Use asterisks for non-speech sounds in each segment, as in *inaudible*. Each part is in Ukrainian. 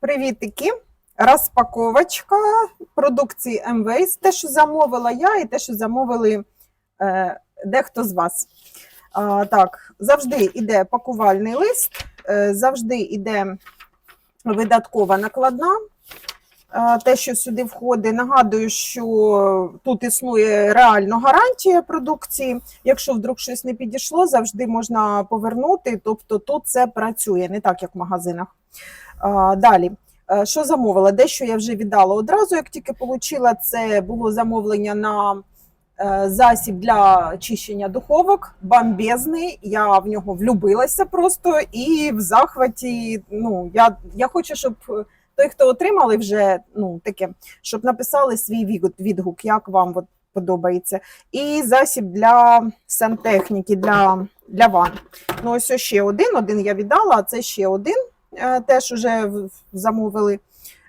Привітики! Розпаковочка продукції МВС. Те, що замовила я, і те, що замовили е, дехто з вас. А, так, завжди йде пакувальний лист, е, завжди йде видаткова накладна. Е, Те, що сюди входить, нагадую, що тут існує реально гарантія продукції. Якщо вдруг щось не підійшло, завжди можна повернути. Тобто тут це працює, не так, як в магазинах. Далі. Е, Що замовила? Дещо я вже віддала одразу, як тільки отримала. Це було замовлення на е, засіб для чищення духовок, бомбезний. Я в нього влюбилася просто і в захваті. Ну, я, я хочу, щоб той, хто отримали вже ну, таке, щоб написали свій відгук, як вам от, подобається. І засіб для сантехніки, для, для ванн. Ну, ось ще один. Один я віддала, а це ще один теж вже замовили.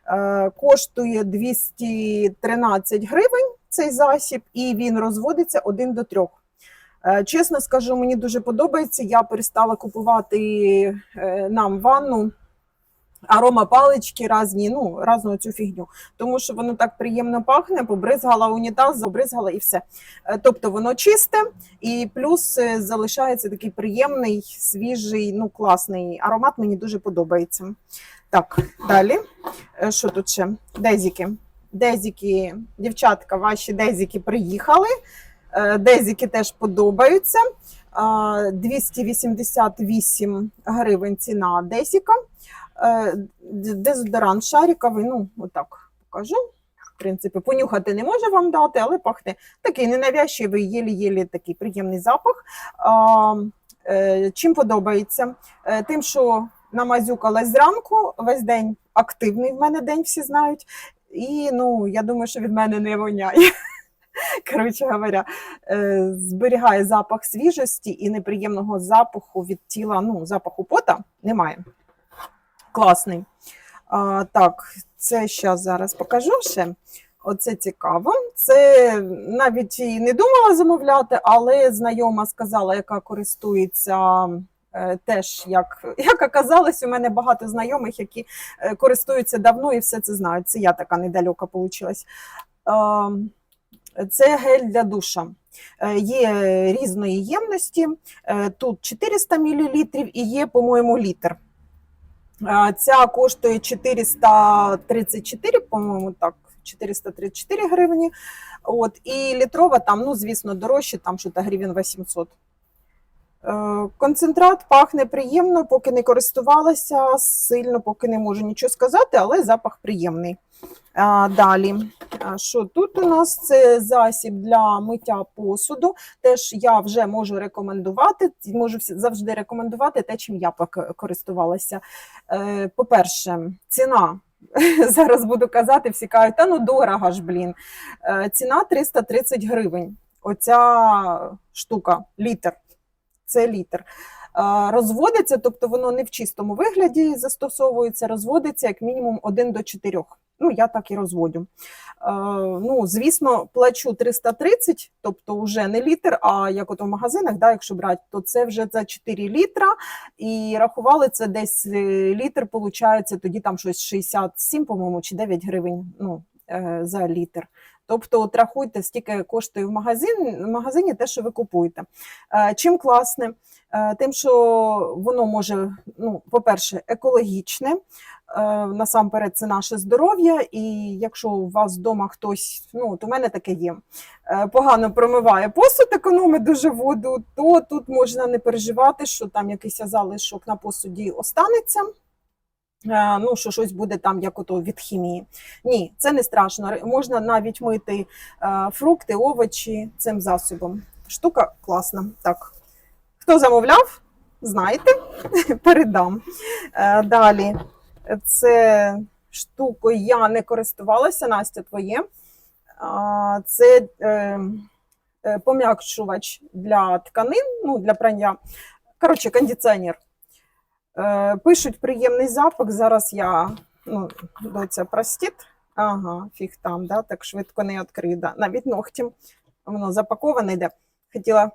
Е, Коштує 213 гривень цей засіб, і він розводиться один до 3. Е, Чесно скажу, мені дуже подобається. Я перестала купувати е, нам ванну. Арома палички різні, ну, разну цю фігню. Тому що воно так приємно пахне, побризгала унітаз, забризгала і все. Е, Тобто воно чисте, і плюс е, залишається такий приємний, свіжий, ну класний аромат. Мені дуже подобається. Так, далі. Е, Що тут ще? Дезіки. Дезіки, дівчатка, ваші дезіки приїхали. Дезіки теж подобаються. 288 гривень ціна дезіка. Е, Дезодорант шариковий, ну, отак покажу. В принципі, понюхати не можу вам дати, але пахне такий ненавязчивий, єлі-єлі такий приємний запах. А, е, чим подобається? Е, Тим, що намазюкалась зранку, весь день активний в мене день, всі знають. І ну, я думаю, що від мене не воняє. *laughs* Коротше говоря, зберігає запах свіжості і неприємного запаху від тіла, ну, запаху пота немає. Класний. А, так, це ще зараз покажу ще. Оце цікаво. Це навіть і не думала замовляти, але знайома сказала, яка користується е, теж, як, як оказалось, у мене багато знайомих, які е, користуються давно і все це знають. Це я така недалека вийшла. Це гель для душа. Е, Є різної ємності. Тут 400 мл і є, по-моєму, літр. Ця коштує 434, по-моєму, так, 434 гривні. От, і літрова там, ну, звісно, дорожче, там що то гривень 800. Е, Концентрат пахне приємно, поки не користувалася сильно, поки не можу нічого сказати, але запах приємний. А, Далі, що тут у нас це засіб для миття посуду. Теж я вже можу рекомендувати, можу завжди рекомендувати те, чим я користувалася. Е, По-перше, ціна. *laughs* Зараз буду казати, всі кажуть, та ну дорого ж, блін. Е, Ціна 330 гривень. Оця штука, літр. Це літр. Розводиться, тобто воно не в чистому вигляді застосовується, розводиться як мінімум 1 до 4. Ну, я так і розводю. Ну, звісно, плачу 330, тобто вже не літр, а як от у магазинах, да, якщо брати, то це вже за 4 літра. І рахували це десь е, літр, виходить, тоді там щось 67, по-моєму, чи 9 гривень ну, е, за літр. Тобто, от рахуйте, скільки коштує в магазин, в магазині те, що ви купуєте. Е, Чим класне? Е, Тим, що воно може, ну, по-перше, екологічне. Е, Насамперед, це наше здоров'я, і якщо у вас вдома хтось, ну от у мене таке є, погано промиває посуд, економить дуже воду, то тут можна не переживати, що там якийсь залишок на посуді останеться. Е, Ну, що щось буде там, як ото від хімії. Ні, це не страшно. Можна навіть мити е, фрукти, овочі цим засобом. Штука класна. Так. Хто замовляв, знаєте, *laughs* передам. Е, Далі, це штукою я не користувалася, Настя, твоє. Це пом'якшувач для тканин, ну, для прання. Коротше, кондиціонер. Е, Пишуть приємний запах. Зараз я ну, доця простіт. Ага, фіг там, да, так швидко не відкрию. Да. Навіть ногтем воно запаковане йде. Хотіла,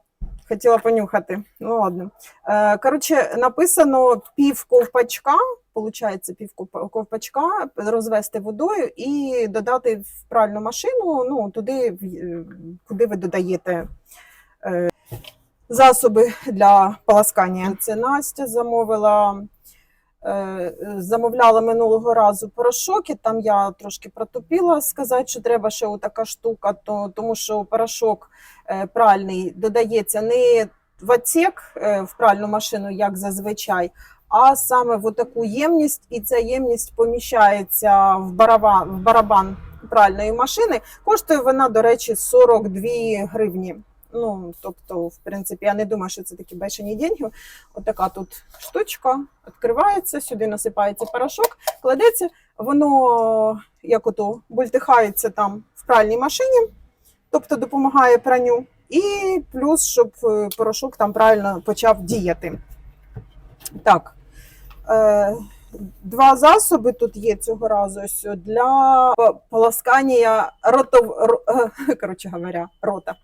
хотіла понюхати. Ну ладно. Е, Коротше, написано пів ковпачка виходить, пів ковпачка розвести водою і додати в пральну машину, ну, туди, е, куди ви додаєте засоби для полоскання. Це Настя замовила. е, Замовляла минулого разу порошок, і там я трошки протупила сказати, що треба ще така штука, то, тому що порошок е, пральний додається не в отсек, е, в пральну машину, як зазвичай, а саме в таку ємність, і ця ємність поміщається в барабан, в барабан пральної машини. Коштує вона, до речі, 42 гривні. Ну, тобто, в принципі, я не думаю, що це такі бешені деньги. Отака тут штучка відкривається, сюди насипається порошок, кладеться, воно як ото бультихається там в пральній машині, тобто допомагає пранню. І плюс, щоб е, порошок там правильно почав діяти. Так. Е, Два засоби тут є цього разу ось для по- полоскання ротов, ро- е, *laughs* коротше говоря, рота.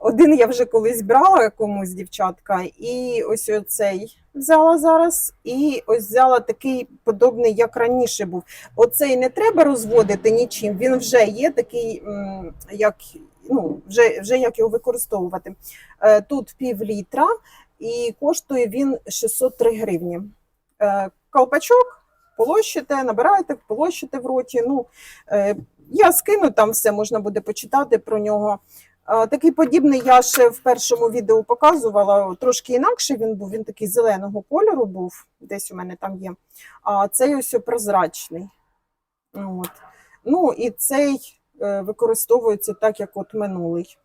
Один я вже колись брала комусь дівчатка, і ось оцей взяла зараз, і ось взяла такий подобний, як раніше був. Оцей не треба розводити нічим, він вже є такий, як, ну, вже, вже як його використовувати. Е, Тут пів літра, і коштує він 603 гривні. Е, Колпачок, полощите, набираєте, полощите в роті. Ну, е, я скину там все, можна буде почитати про нього. Е, Такий подібний я ще в першому відео показувала. Трошки інакше він був, він такий зеленого кольору був, десь у мене там є. А цей ось прозрачний. От. Ну і цей е, використовується так, як от минулий.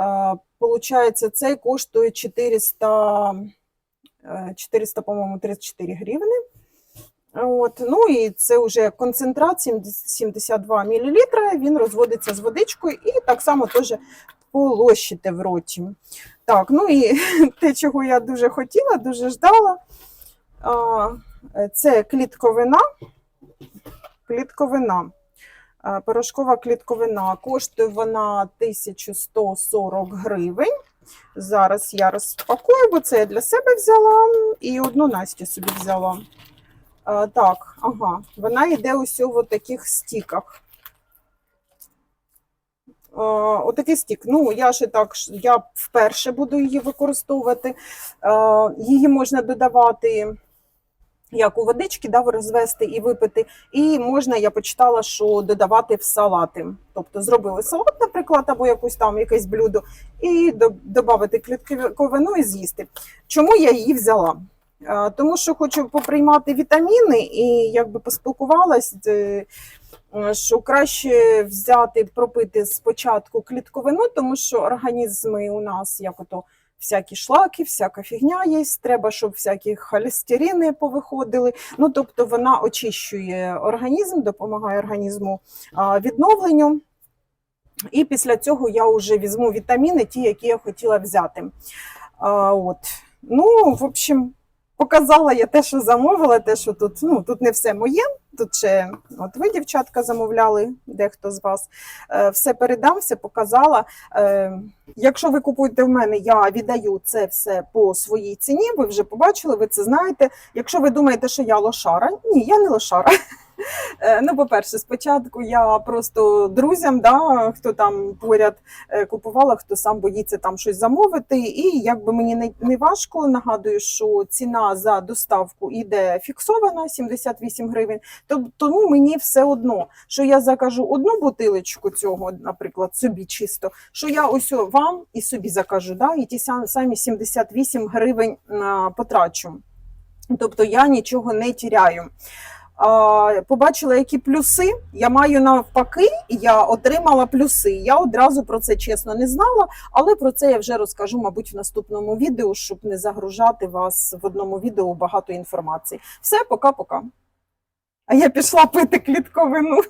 Е, Получається, цей коштує 400, е, 400 по-моєму, 34 гривни. От, ну і це вже концентрат 72 мл, він розводиться з водичкою і так само теж полощите в роті. Так, ну і *laughs* те, чого я дуже хотіла, дуже ждала, це клітковина. Клітковина. Порошкова клітковина. Коштує вона 1140 гривень. Зараз я розпакую, бо це я для себе взяла і одну Настю собі взяла. А, так, ага, вона йде ось у таких стіках. Отакий стік. Ну, я ще так, я вперше буду її використовувати. Її можна додавати як у водички, да, розвести і випити. І можна, я почитала, що додавати в салати. Тобто зробили салат, наприклад, або якусь там якесь блюдо, і додати клітковину і з'їсти. Чому я її взяла? Тому що хочу поприймати вітаміни і якби поспілкувалась, е, е, що краще взяти, пропити спочатку клітковину, тому що організми у нас як ото всякі шлаки, всяка фігня є, треба, щоб всякі холестерини повиходили. Ну, тобто вона очищує організм, допомагає організму відновленню. І після цього я вже візьму вітаміни, ті, які я хотіла взяти. От. Ну, в общем, показала я те, що замовила, те, що тут, ну, тут не все моє. Тут ще от ви, дівчатка, замовляли, дехто з вас. Е, все передам, все показала. Е, якщо ви купуєте в мене, я віддаю це все по своїй ціні. Ви вже побачили, ви це знаєте. Якщо ви думаєте, що я лошара, ні, я не лошара. Е, Ну, по-перше, спочатку я просто друзям, да, хто там поряд е, купувала, хто сам боїться там щось замовити. І якби мені не, не важко, нагадую, що ціна за доставку іде фіксована 78 гривень. То- Тому мені все одно, що я закажу одну бутилочку цього, наприклад, собі чисто, що я ось вам і собі закажу, да, і ті сам- самі 78 гривень потрачу. Тобто я нічого не тіряю. Побачила, які плюси. Я маю навпаки, я отримала плюси. Я одразу про це чесно не знала, але про це я вже розкажу, мабуть, в наступному відео, щоб не загружати вас в одному відео багато інформації. Все, пока-пока. А я пішла пити клітковину.